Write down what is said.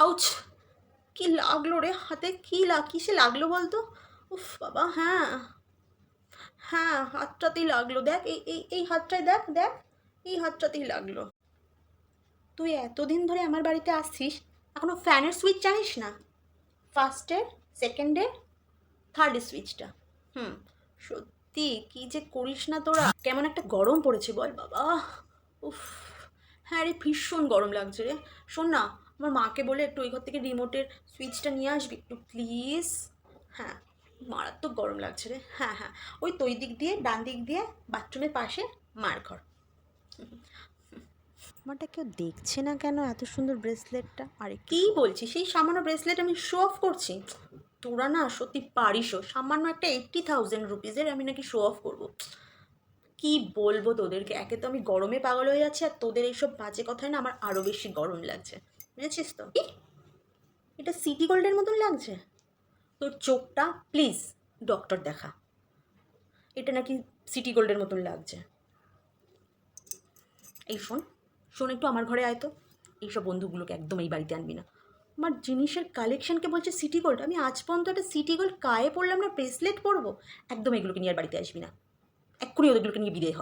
Ouch, কি লাগল রে হাতে? কি লাগ কিসে লাগল বলতো? উফ বাবা হ্যাঁ। হ্যাঁ হাতটাতেই লাগল। দেখ, এই এই এই হাতটায় দেখ দেখ, এই হাতটাতেই লাগল। তুই এতদিন ধরে আমার বাড়িতে আসছিস, এখনও ফ্যানের সুইচ জানিস না? ফার্স্টের সেকেন্ডের থার্ডের সুইচটা। হুম, সত্যি, কি যে করিস না তোরা? কেমন একটা গরম পড়েছে বল বাবা। উফ হ্যাঁ রে, ভীষণ গরম লাগছে রে। শোন না আমার মাকে বলে একটু ওই ঘর থেকে রিমোটের সুইচটা নিয়ে আসবি? একটু প্লিজ হ্যাঁ মারাত্মক গরম লাগছে রে। হ্যাঁ হ্যাঁ। ওই তো ওই দিক দিয়ে ডান দিক দিয়ে বাথরুমের পাশে মার ঘর। আমারটা কেউ দেখছে না কেন এত সুন্দর ব্রেসলেটটা আরে কী বলছি সেই সামান্য ব্রেসলেট আমি শো অফ করছি। তোরা না সত্যি পারিসও। সামান্য একটা এইট্টি থাউজেন্ড রুপিজের আমি নাকি শো অফ করব। কি বলব তোদেরকে? একে তো আমি গরমে পাগল হয়ে যাচ্ছি আর তোদের এইসব বাজে কথায় না আমার আরও বেশি গরম লাগছে। বুঝেছিস তো? ই, এটা সিটি গোল্ডের মতন লাগছে। তোর চোখটা প্লিজ ডক্টর দেখা। এটা নাকি সিটি গোল্ডের মতন লাগছে। এই শোন শোন একটু আমার ঘরে আয় তো। এইসব বন্ধুগুলোকে একদম এই বাড়িতে আনবি না। আমার জিনিসের কালেকশনকে বলছে সিটি গোল্ড। আমি আজ পর্যন্ত একটা সিটি গোল্ড কায়ে পড়লাম না ব্রেসলেট পরবো। একদম এগুলোকে নিয়ে আর বাড়িতে আসবি না। এক্ষুনি ওদেরগুলোকে নিয়ে বিদে হ।